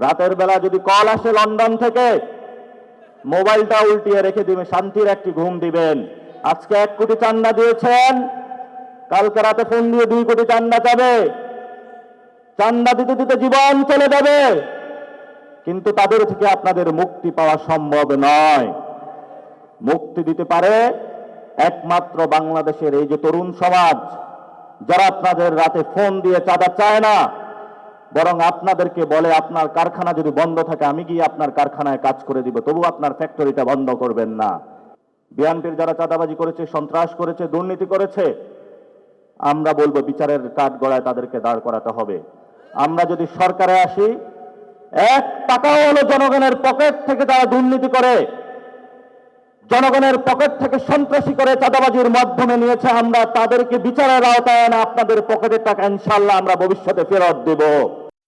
রাতের বেলা যদি কল আসে লন্ডন থেকে, মোবাইলটা উল্টিয়ে রেখে দিবেন শান্তির একটি ঘুম দিবেন। আজকে এক কোটি চান্দা দিয়েছেন, কালকে রাতে ফোন দিয়ে দুই কোটি চান্দা যাবে। চান্দা দিতে দিতে জীবন চলে যাবে। কিন্তু তাদের থেকে আপনাদের মুক্তি পাওয়া সম্ভব নয়। মুক্তি দিতে পারে একমাত্র বাংলাদেশের এই যে তরুণ সমাজ, যারা আপনাদের রাতে ফোন দিয়ে চাঁদা চায় না বরং আপনাদেরকে বলে আপনার কারখানা যদি বন্ধ থাকে, আমি গিয়ে আপনার কারখানায় কাজ করে দিব। তবু আপনার ফ্যাক্টরিটা বন্ধ করবেন না। বিএনপির যারা চাঁদাবাজি করেছে, সন্ত্রাস করেছে, দুর্নীতি করেছে, আমরা বলব বিচারের কাঠ গড়ায় তাদেরকে দাঁড় করাতে হবে। আমরা যদি সরকারে আসি, এক টাকাও হলো জনগণের পকেট থেকে তারা দুর্নীতি করে, জনগণের পকেট থেকে সন্ত্রাসী করে চাঁদাবাজির মাধ্যমে নিয়েছে, আমরা তাদেরকে বিচারের আওতায় এনে আপনাদের পকেটের টাকা ইনশাল্লাহ আমরা ভবিষ্যতে ফেরত দেব।